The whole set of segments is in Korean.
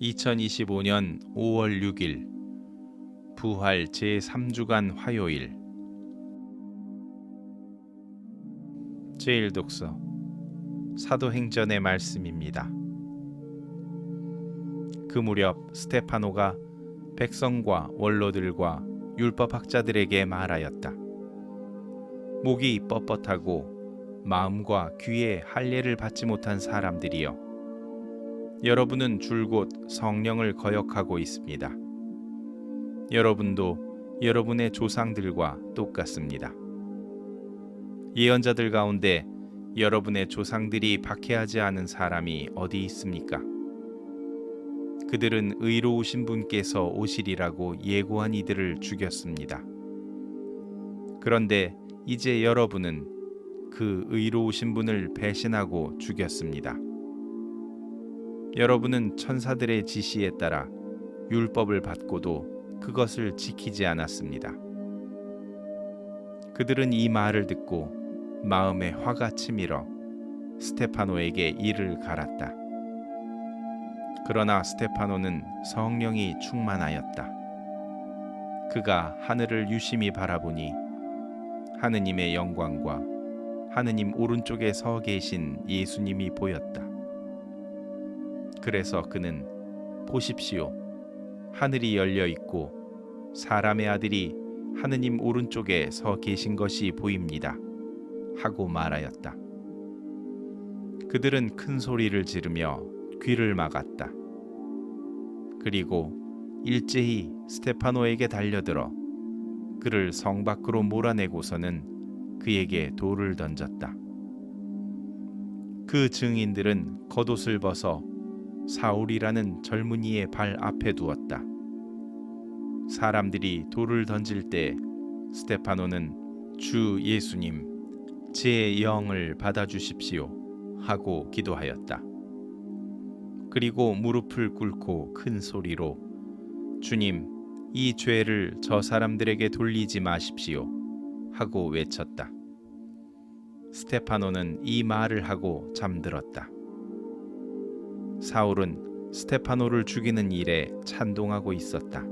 2025년 5월 6일 부활 제3주간 화요일 제1독서 사도행전의 말씀입니다. 그 무렵 스테파노가 백성과 원로들과 율법학자들에게 말하였다. 목이 뻣뻣하고 마음과 귀에 할례를 받지 못한 사람들이여 여러분은 줄곧 성령을 거역하고 있습니다. 여러분도 여러분의 조상들과 똑같습니다. 예언자들 가운데 여러분의 조상들이 박해하지 않은 사람이 어디 있습니까? 그들은 의로우신 분께서 오시리라고 예고한 이들을 죽였습니다. 그런데 이제 여러분은 그 의로우신 분을 배신하고 죽였습니다. 여러분은 천사들의 지시에 따라 율법을 받고도 그것을 지키지 않았습니다. 그들은 이 말을 듣고 마음에 화가 치밀어 스테파노에게 이를 갈았다. 그러나 스테파노는 성령이 충만하였다. 그가 하늘을 유심히 바라보니 하느님의 영광과 하느님 오른쪽에 서 계신 예수님이 보였다. 그래서 그는 보십시오. 하늘이 열려 있고 사람의 아들이 하느님 오른쪽에 서 계신 것이 보입니다. 하고 말하였다. 그들은 큰 소리를 지르며 귀를 막았다. 그리고 일제히 스테파노에게 달려들어 그를 성 밖으로 몰아내고서는 그에게 돌을 던졌다. 그 증인들은 겉옷을 벗어 사울이라는 젊은이의 발 앞에 두었다. 사람들이 돌을 던질 때 스테파노는 주 예수님, 제 영을 받아 주십시오 하고 기도하였다. 그리고 무릎을 꿇고 큰 소리로 주님, 이 죄를 저 사람들에게 돌리지 마십시오 하고 외쳤다. 스테파노는 이 말을 하고 잠들었다. 사울은 스테파노를 죽이는 일에 찬동하고 있었다.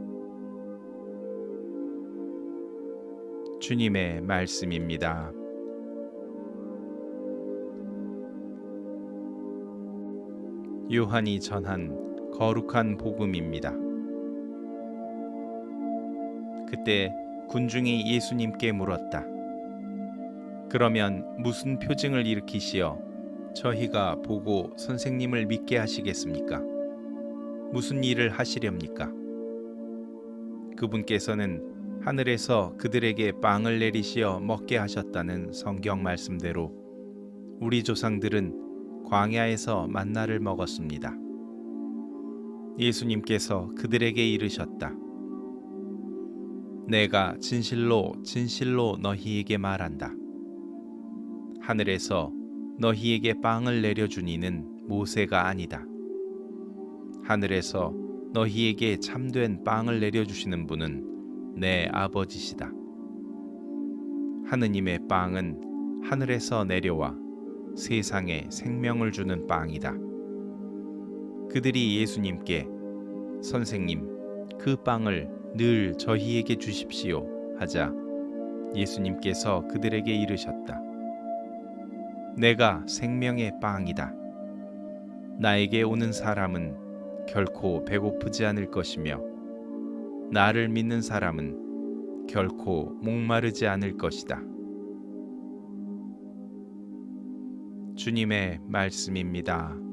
주님의 말씀입니다. 요한이 전한 거룩한 복음입니다. 그때 군중이 예수님께 물었다. 그러면 무슨 표징을 일으키시어 저희가 보고 선생님을 믿게 하시겠습니까? 무슨 일을 하시렵니까? 그분께서는 하늘에서 그들에게 빵을 내리시어 먹게 하셨다는 성경 말씀대로 우리 조상들은 광야에서 만나를 먹었습니다. 예수님께서 그들에게 이르셨다. 내가 진실로 진실로 너희에게 말한다. 하늘에서 너희에게 빵을 내려준 이는 모세가 아니다. 하늘에서 너희에게 참된 빵을 내려주시는 분은 내 아버지시다. 하느님의 빵은 하늘에서 내려와 세상에 생명을 주는 빵이다. 그들이 예수님께 선생님, 그 빵을 늘 저희에게 주십시오 하자 예수님께서 그들에게 이르셨다. 내가 생명의 빵이다. 나에게 오는 사람은 결코 배고프지 않을 것이며 나를 믿는 사람은 결코 목마르지 않을 것이다. 주님의 말씀입니다.